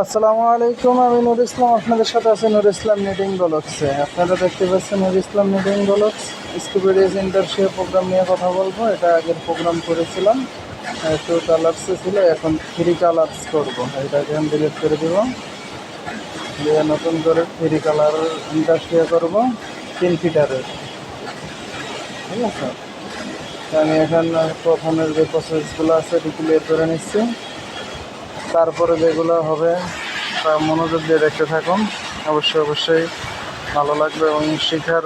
আসসালামু আলাইকুম, আমি নুর ইসলাম। আপনাদের সাথে আছি নুর ইসলাম নিডিং ব্লগসে আপনারা দেখতে পাচ্ছেন নুর ইসলাম নিডিং ব্লগস। স্কুবিডিয়াস ইন্টারশিপ প্রোগ্রাম নিয়ে কথা বলব। এটা আগের প্রোগ্রাম করেছিলাম। টু কালার্সে ছিল, এখন থ্রি কালার্স করব। এটাকে আমি ডিলিট করে দিব। দিয়ে নতুন করে থ্রি কালার ইন্টারশিয়া করব, তিন ফিটারের। ঠিক আছে? আমি এখন প্রথমের যে প্রসেসগুলো আছে, এটি ক্লিয়ার করে নিচ্ছি। তারপরে যেগুলো হবে তা মনোযোগ দিয়ে দেখতে থাকুন। অবশ্যই অবশ্যই ভালো লাগবে এবং শেখার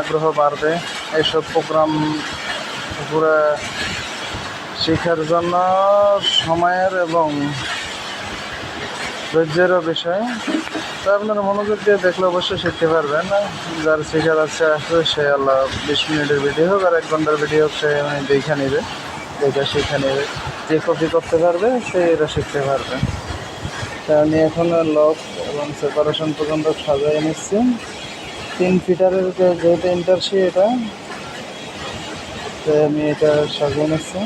আগ্রহ বাড়বে। এইসব প্রোগ্রাম পুরো শেখার জন্য সময়ের এবং ধৈর্যেরও বিষয়। তো আপনারা মনোযোগ দিয়ে দেখলে অবশ্যই শিখতে পারবেন। যার শেখার আছে আসবে, সে আল্লাহ বিশ মিনিটের ভিডিও হোক আর এক ঘণ্টার ভিডিও হোক, সে দেখে নেবে, দেখে শিখে নেবে। যে কপি করতে পারবে, সে এটা শিখতে পারবে। তা আমি এখন লক এবং সেপারেশন পর্যন্ত সাজাই নিচ্ছি। তিন ফিটারের যেহেতু ইন্টারসি এটা, তাই আমি এটা সাজিয়ে নিচ্ছি।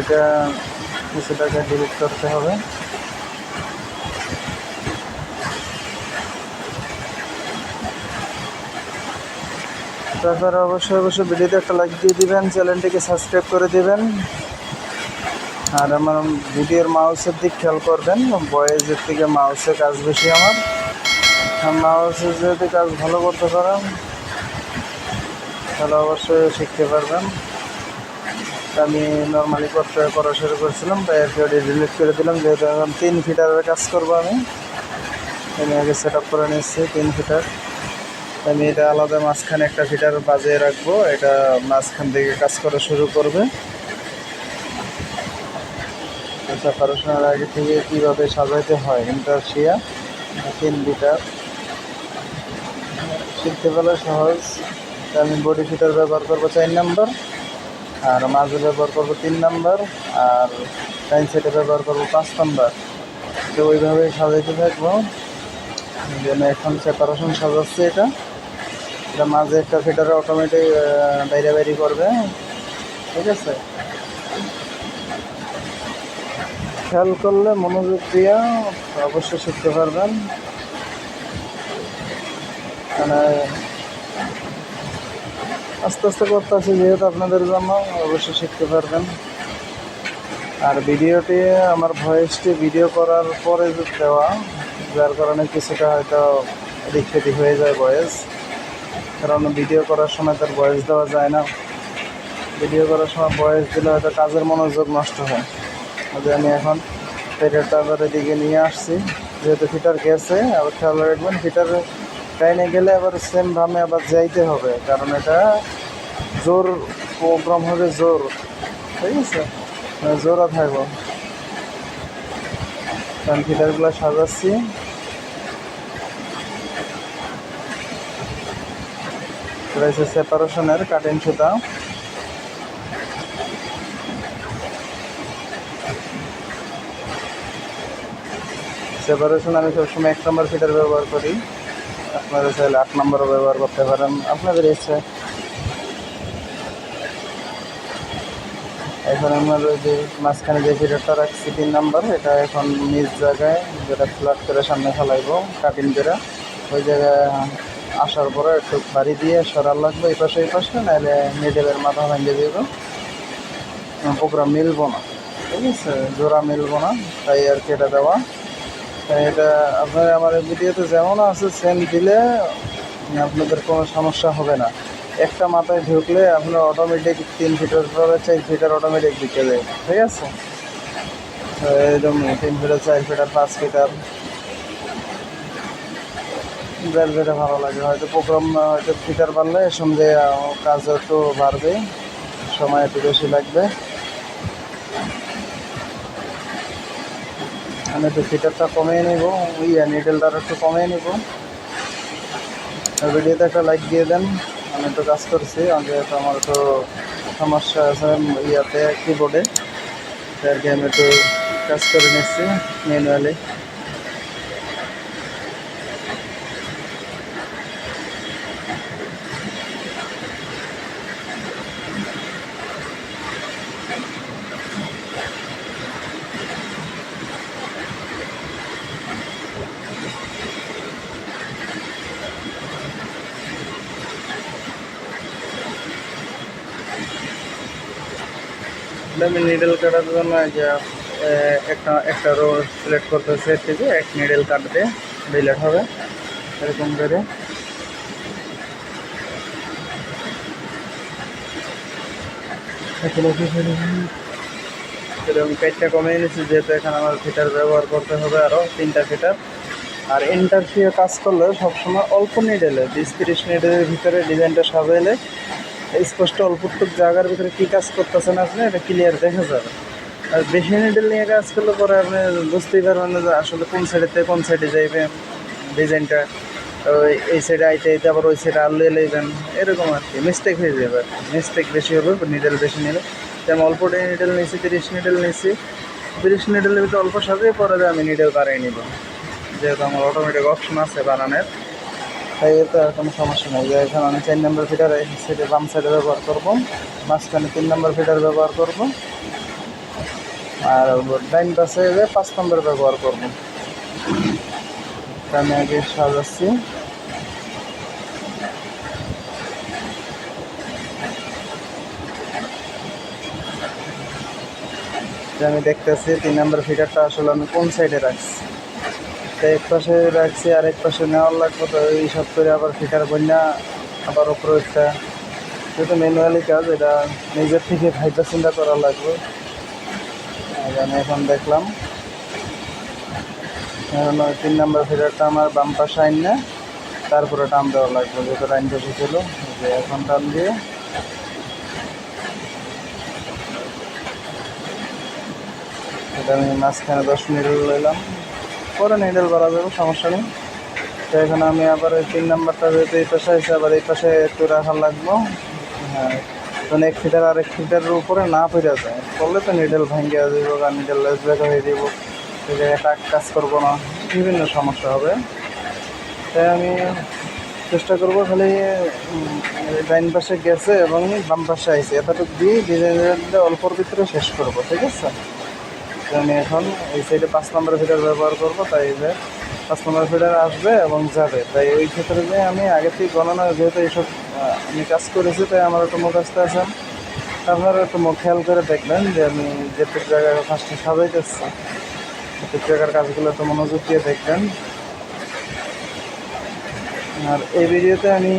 এটা কিছু টাকা ডিলিট করতে হবে। তারপরে অবশ্যই অবশ্যই ভিডিওতে একটা লাইক দিয়ে দিবেন, চ্যানেলটিকে সাবস্ক্রাইব করে দিবেন। আর আমার ভিডিওর মাউসের দিক খেয়াল করবেন, বয়েজের থেকে মাউসে কাজ বেশি আমার। মাউসের যদি কাজ ভালো করতে পারেন, তাহলে অবশ্যই শিখতে পারবেন। আমি নর্মালি করতে করা শুরু করেছিলাম, তাই আর কি ওটি করে দিলাম, যেহেতু এখন তিন ফিটারের কাজ করব আমি। আমি আগে সেট আপ করে নিচ্ছি তিন ফিটার। আমি এটা আলাদা মাঝখানে একটা ফিটার বাজিয়ে রাখব, এটা মাঝখান থেকে কাজ করা শুরু করবে। সেপারেশনের আগে থেকে কীভাবে সাজাইতে হয় ইন্টারশিয়া তিন ফিটার। শিখতে পেলে সহজ। আমি বডি ফিটার ব্যবহার করব চার নাম্বার আর মাঝে ব্যবহার করব তিন নাম্বার, আর টাইম সেটে ব্যবহার করব পাঁচ নাম্বার। তো ওইভাবে সাজাইতে থাকব। যেন এখন সেপারেশন সাজাচ্ছে এটা। এটা মাঝে একটা ফিটারে অটোমেটিক বাইরে বাইরে করবে। ঠিক আছে? খেয়াল করলে মনোযোগ দিয়া অবশ্যই শিখতে পারবেন। মানে আস্তে আস্তে করতে আছি যেহেতু আপনাদের জন্য অবশ্যই শিখতে পারবেন। আর ভিডিওটি আমার ভয়েসটি ভিডিও করার পরে দেওয়া, যার কারণে কিছুটা হয়তো সেদিক হয়ে যায় ভয়েস। কারণ ভিডিও করার সময় তার ভয়েস দেওয়া যায় না। ভিডিও করার সময় ভয়েস দিলে হয়তো কাজের মনোযোগ নষ্ট হয়। যে আমি এখন পেটেরটা আবার এদিকে নিয়ে আসছি। যেহেতু ফিটার গেছে, আবার খেয়াল রাখবেন ফিটার টাইনে গেলে আবার সেম ভাবে আবার যাইতে হবে, কারণ এটা জোর প্রোগ্রাম হবে জোর, ঠিক আছে? মানে জোরা থাকব। কারণ ফিটারগুলো সাজাচ্ছি। হচ্ছে সেপারেশনের কাটিং সুতা। সেপারেশন আমি সবসময় এক নম্বর ফিটার ব্যবহার করি। আপনারা চাইলে আট নম্বরও ব্যবহার করতে পারেন। আপনাদের ইচ্ছে। এখন আমার যে মাঝখানে যে ফিটারটা রাখছি, তিন নাম্বার, এটা এখন নিজ জায়গায় যেটা ফ্ল্যাট করে সামনে ফেলাইবো কাটিং করে। ওই জায়গায় আসার পরে একটু বাড়ি দিয়ে সরার লাগবে, এই পাশে এই পাশে, নাহলে মিডেলের মাথা ভেঙে দিব। প্রোগ্রাম মিলবো না। ঠিক আছে? জোড়া মিলবো না, তাই আর কি এটা দেওয়া। এটা আপনার আমার ভিডিওতে যেমন আছে সেম দিলে আপনাদের কোনো সমস্যা হবে না। একটা মাথায় ঢুকলে আপনার অটোমেটিক তিন ফিটার পরে চার ফিটার অটোমেটিক ঢুকে যায়। ঠিক আছে? এরকম তিন ফিটার, চার ফিটার, পাঁচ ফিটার। যার যেটা ভালো লাগে, হয়তো প্রোগ্রাম, হয়তো ফিটার বাড়লে সঙ্গে কাজ একটু বাড়বে, সময় একটু বেশি লাগবে। আমি তো ফিটারটা কমিয়ে নেব, ওই নিডেলটা একটু কমিয়ে নেব। ভিডিওতে একটা লাইক দিয়ে দেন, আমি তো কাজ করছি, আগে তো আমার তো সমস্যা আছে ইয়াতে কিবোর্ডে আর কি আমি একটু কাজ করে নিচ্ছি ম্যানুয়ালি আমি নিডেল কাটার জন্য যে একটা একটা রো সিলেক্ট করতে করতেছে থেকে এক নিডল কাটবে ডিলেট হবে এরকম করে। এরকম পেটটা কমে এনেছি যেহেতু এখানে আমার ফিটার ব্যবহার করতে হবে আরও তিনটা ফিটার। আর ইন্টারফিয়ে কাজ করলে সবসময় অল্প নিডেলে বিশ তিরিশ নিডেলের ভিতরে ডিজাইনটা সাজাইলে স্পষ্ট অল্পটুক জায়গার ভিতরে কী কাজ করতেছেন আপনি, এটা ক্লিয়ার দেখা যাবে। আর বেশি নিডেল নিয়ে কাজ করলে পরে আপনি বুঝতেই পারবেন যে আসলে কোন সাইডেতে কোন সাইডে যাইবে ডিজাইনটা এই সাইডে আইতে আইতে আবার ওই সাইডে আলু এলেইবেন এরকম আর কি। মিস্টেক হয়ে যাবে। মিস্টেক বেশি হবে নিডেল বেশি নিলে। যেমন অল্প নিডেল নিয়েছি, তিরিশ নিডেল নিয়েছি। তিরিশ নিডেলের ভিতরে অল্প সাজিয়ে পরে আমি নিডেল বাড়িয়ে নিব। যেহেতু আমার অটোমেটিক অপশন আছে বানানোর। তাই এতে আর কোনো সমস্যা নেই। এখানে আমি চার নম্বর ফিটার এই সাইডে বাম সাইডে ব্যবহার করব। মাঝখানে তিন নম্বর ফিটার ব্যবহার করব। আর ডাইন পাশে পাঁচ নম্বর ব্যবহার করব। আমি আগে সাজাচ্ছি। আমি দেখতেছি তিন নম্বর ফিটারটা আসলে আমি কোন সাইডে রাখছি। এক পাশে রাখছি আর এক পাশে নেওয়ার লাগবে, তো এই সব করে আবার ফিটার বন্যা, আবার ওপরে একটা যেহেতু ম্যানুয়ালি কাজ, এটা নিজের থেকে ভাইটা চিন্তা করা লাগবে। আমি এখন দেখলাম তিন নম্বর ফিটারটা আমার বাম পাশে আইন না তারপরে টান দেওয়া লাগবে, যেহেতু লাইন বসে ছিল। যে এখন টান দিয়ে, এটা আমি মাঝখানে দশ মিনিট নিলাম পরে নিডেল বাড়া যাবে সমস্যা নেই। তো এখন আমি আবার ওই তিন নাম্বারটা যেহেতু এই পাশে আছে, আবার এই পাশে একটু রাখার লাগবো। হ্যাঁ তখন এক ফিটার আর এক ফিটারের উপরে না ফিরে যায়। করলে তো নিডেল ভেঙে দিব বা নিডেল লেস ব্যাক হয়ে দিব। এই জায়গায় টাক কাজ করব না, বিভিন্ন সমস্যা হবে। তাই আমি চেষ্টা করব খালি ডাইন পাশে গেছে এবং বাম পাশে আইসি এতটুকু দিয়ে ডিজাইনটা অল্পর ভিতরে শেষ করব, ঠিক আছে? আমি এখন এই সাইডে পাঁচ নম্বর ফিডার ব্যবহার করব, তাই যে পাঁচ নম্বর ফিডার আসবে এবং যাবে। তাই ওই ক্ষেত্রে যে আমি আগে থেকে গণনা যেহেতু এইসব আমি কাজ করেছি, তাই আমার একটু মুখস্থ আসেন আপনারা একটু মুখ খেয়াল করে দেখবেন যে আমি যেটুক জায়গায় ফার্স্টে সাজাইতেছি, সেটুক জায়গার কাজগুলো একটু মনোযোগ দিয়ে দেখবেন। আর এই ভিডিওতে আমি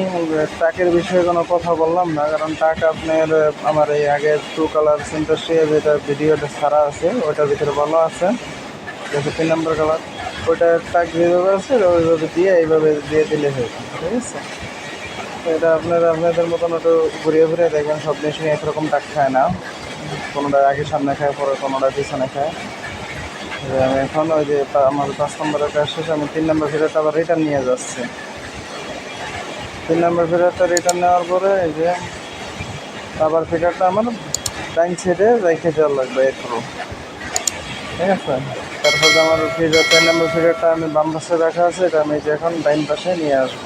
টাকের বিষয়ে কোনো কথা বললাম না কারণ টাক আপনার আমার এই আগে টু কালার সিন্টাসিয়া যেটা ভিডিওটা ছাড়া আছে ওটার ভিতরে ভালো আছে যেটা তিন নম্বর কালার ওইটা টাক যেভাবে আছে ওইভাবে দিয়ে এইভাবে দিয়ে দিলে হয়ে যাবে, ঠিক আছে? এটা আপনারা আপনাদের মতন একটু ঘুরিয়ে ঘুরিয়ে দেখবেন সব মেশিনে একরকম টাক খায় না কোনোটা আগে সামনে খায় পরে কোনোটা পিছনে খায়। আমি এখন ওই যে আমার পাঁচ নম্বরের কাজ শেষে আমি তিন নম্বর ফিরেটা আবার রিটার্ন নিয়ে যাচ্ছি। তিন নম্বর ফিডারটা রিটার্ন নেওয়ার পরে এই যে আবার ফিডারটা আমার ডাইন সাইডে রেখে যাওয়ার লাগবে একটু ঠিক আছে? তারপর আমার ফিডার তিন নম্বর ফিডারটা আমি বাম পাশে রাখা আছে, এটা আমি যে এখন ডাইন পাশে নিয়ে আসব।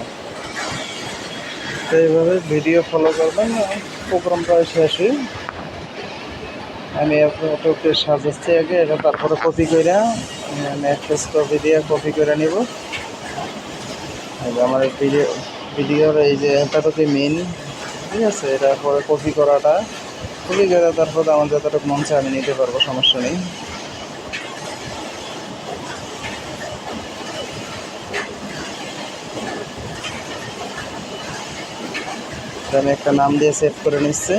তো এইভাবে ভিডিও ফলো করবেন প্রোগ্রাম প্রায় শেষই আমি আপনাকে সাজাচ্ছি আগে, এটা তারপরে কপি করে, আমি একটা কপি দিয়ে কপি করে নিব। আমার ভিডিও ভিডিওর এই যে এটা তো মেন ঠিক আছে? এটা পরে কপি করাটা। কপি করে তারপর আমার যতটুকু মন চায় আমি নিতে পারব, সমস্যা নেই। আমি একটা নাম দিয়ে সেভ করে নিচ্ছি।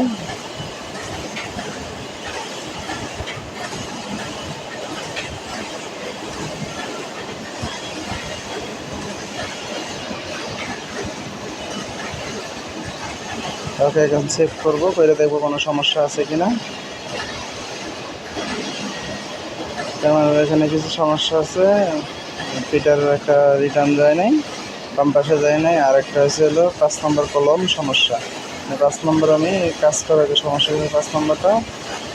ওকে এখন সেভ করব, করে দেখব কোনো সমস্যা আছে কিনা। আমার এখানে কিছু সমস্যা আছে। পিটার একটা রিটার্ন যায় নাই, বাম পাশে যায় নাই। আর একটা হচ্ছে হলো পাঁচ নম্বর কলম সমস্যা। মানে পাঁচ নম্বর আমি কাজ করার সমস্যা হয়েছে পাঁচ নম্বরটা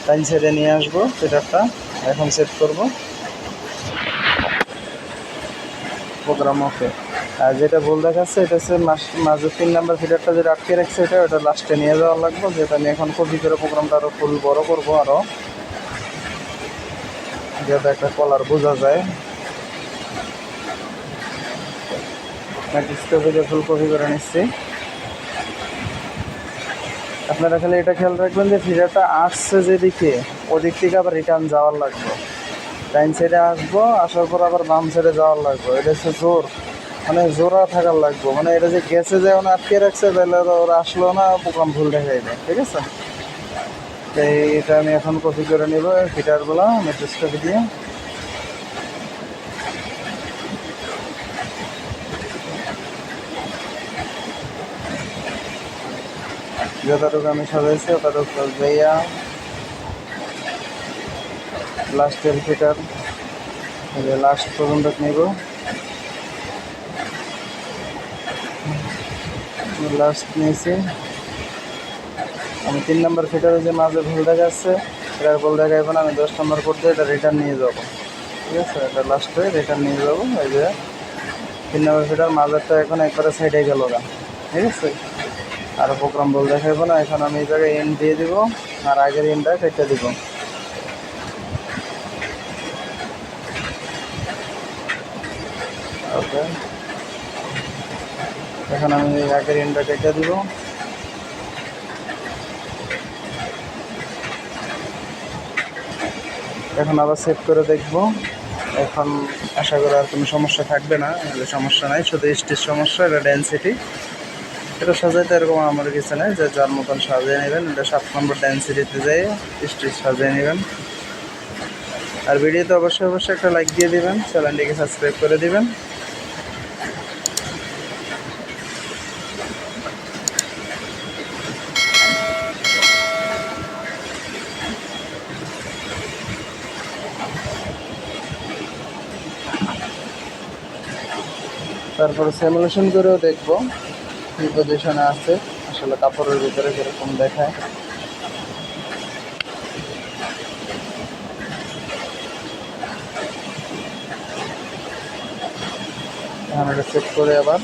টাইম সাইডে নিয়ে আসব পিটারটা এখন সেট করব। প্রোগ্রাম, ওকে। আর যেটা ভুল দেখাচ্ছে, এটা হচ্ছে মাঝে তিন নাম্বার ফিটারটা যেটা আটকে রাখছে, এটা, ওটা লাস্টে নিয়ে যাওয়া লাগবে। যেটা আমি এখন কপি করে প্রোগ্রামটা আরও ফুল বড় করব আরও যাতে একটা কলার বোঝা যায়। ফুল কপি করে নিচ্ছি। আপনারা খালি এটা খেয়াল রাখবেন যে ফিডারটা আসছে যেদিকে, ওদিক থেকে আবার রিটার্ন যাওয়ার লাগবে। ডাইন সাইডে আসব, আসার পর আবার বাম সাইডে যাওয়ার লাগবে। এটা হচ্ছে জোর। মানে জোড়া থাকার লাগবে। মানে এটা যে গেছে যে ওনা আটকে রাখছে, তাহলে ওরা আসলো না প্রোগ্রাম ভুল দেখা যাবে, ঠিক আছে? এটা আমি এখন কপি করে নিব ফিটারগুলো মেট্রিক্স কপি দিয়ে। যতটুকু আমি সাজাইছি, ততটুকু যাইয়া লাস্টের ফিটার লাস্ট পর্যন্ত নিব লাস্ট নিয়েছি আমি তিন নম্বর ফিটারে যে মাঝে ভুল দেখাচ্ছে এটার ভুল দেখাইব না, আমি দশ নম্বর করতে এটা রিটার্ন নিয়ে যাব। ঠিক আছে? এটা লাস্টে রিটার্ন নিয়ে যাব, এই যে তিন নম্বর ফিটার মাঝেরটা এখন একবারে সাইডে গেল না। ঠিক আছে? আর প্রোগ্রাম বল দেখাইব না, এখন আমি এই জায়গায় এন দিয়ে দিব, আর আগের এনটা কেটে দিব। এখন আমি আগের এনটা কেটে দিব। এখন আবার সেভ করে দেখব। এখন আশা করি আর কোনো সমস্যা থাকবে না সমস্যা নাই। শুধু স্টিচ সমস্যা, এটা ডেন্সিটি এটা সাজাইতে এরকম আমার কিছু নেই, যে যার মতন সাজিয়ে নেবেন, এটা সাত নম্বর ডেন্সিটিতে যাই স্টিচ সাজিয়ে নেবেন। আর ভিডিওতে অবশ্যই অবশ্যই একটা লাইক দিয়ে দিবেন চ্যানেলটিকে সাবস্ক্রাইব করে দিবেন। তারপরে সিমুলেশন করেও দেখব কি পজিশনে আছে। আসলে কাপড়ের ভিতরে কীরকম দেখায়। চেক করে আবার।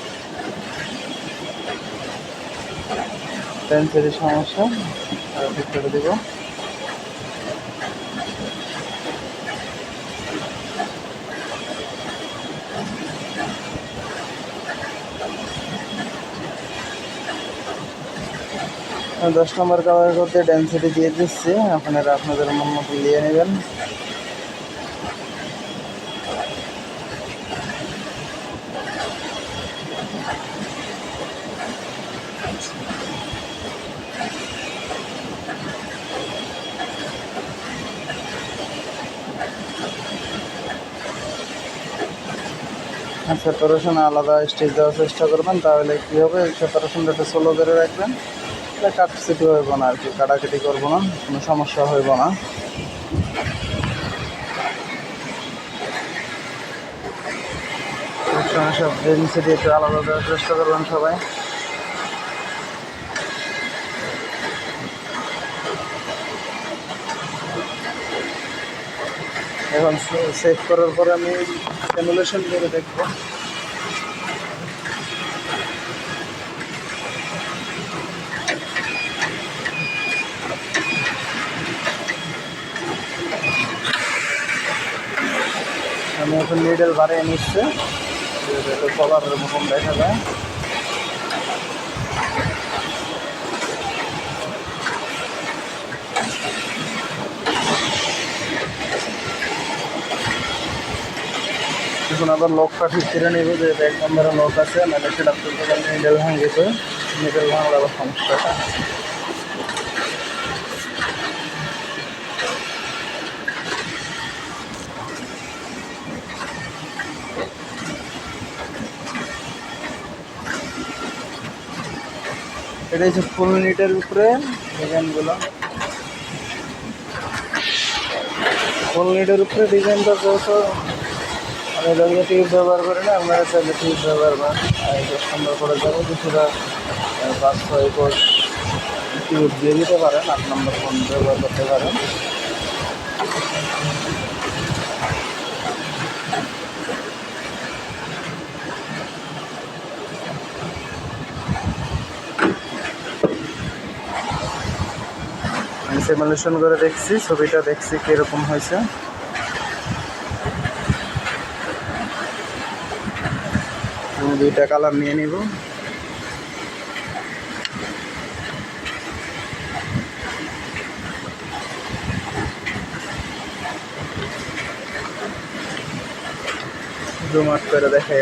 পেন্সিলের সমস্যা ঠিক করে দিব। দশ নম্বর কালার করতে ডেন্সিটি দিয়ে দিচ্ছি। আপনারা আপনাদের মন মতো দিয়ে নেবেন সেপারেশন আলাদা স্টেজ দেওয়ার চেষ্টা করবেন, তাহলে কী হবে? সেপারেশনটা একটু স্লো করে রাখবেন। তাহলে কাটছিটি হইব না আর কি, কাটাকাটি করব না, কোনো সমস্যা হইব না। সব ডেন্সিটি একটু আলাদা দেওয়ার চেষ্টা করবেন সবাই। এখন সেভ করার পরে আমি সিমুলেশন করে দেখব। আমি এখন নিডেল বাড়িয়ে নিচ্ছে। কলারের মতন দেখা যায়। এখন আবার লকটা ঠিক করে নেবে, যে এক নম্বরে লক আছে, নাহলে সেটা নিডেল ভাঙে যেত নিডেল ভাঙলে আবার সমস্যাটা। এটা হচ্ছে ফুল নিটের উপরে ডিজাইনগুলো। ফুল নিটের উপরে ডিজাইনটা যেহেতু আমি লঙ্গি টিউব ব্যবহার করি না আপনারা চাইলে টিউব ব্যবহার করেন আর নম্বর করে যাব, কিছুটা পাঁচশো পাঁচ ছয় কোর্স টিউব দিয়ে দিতে পারেন, আট নম্বর ফোন ব্যবহার করতে পারেন। সিমুলেশন করে দেখছি, ছবিটা দেখছি কীরকম হয়েছে। দুইটা কালার নিয়ে নিব।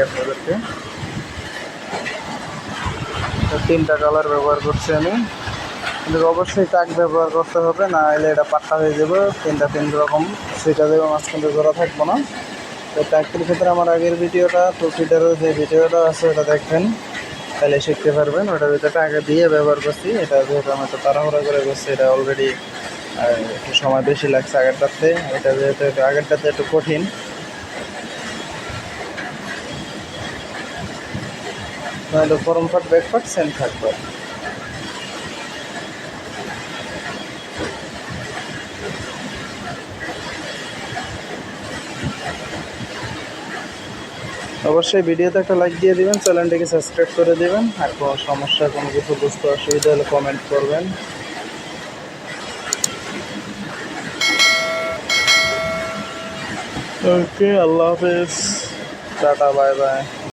আপনাদেরকে। তিনটা কালার ব্যবহার করছি আমি। কিন্তু অবশ্যই টাক ব্যবহার করতে হবে, না হলে এটা পাক্কা হয়ে যাবে, তিনটা তিন রকম, সেটা দেবে, মাঝখানে জোড়া থাকব না। তো টাকের ক্ষেত্রে আমার আগের ভিডিওটা টু ফিটারও যে ভিডিওটা আছে, ওটা দেখবেন। তাহলে শিখতে পারবেন, ওটার ভিতরে আগে দিয়ে ব্যবহার করছি। এটা যেহেতু আমি তো তাড়াহুড়া করে করছি, এটা অলরেডি একটু সময় বেশি লাগছে আগেরটাতে। এটা যেহেতু একটু, আগেরটাতে একটু কঠিন। ফরম ফাট ব্যাক ফাট থাকবে। অবশ্যই ভিডিওতে একটা লাইক দিয়ে দিবেন, চ্যানেলটিকে সাবস্ক্রাইব করে দেবেন। আর কোনো সমস্যা, কোনো কিছু বুঝতে অসুবিধা হলে কমেন্ট করবেন। ওকে আল্লাহ হাফেজ। Tata bye bye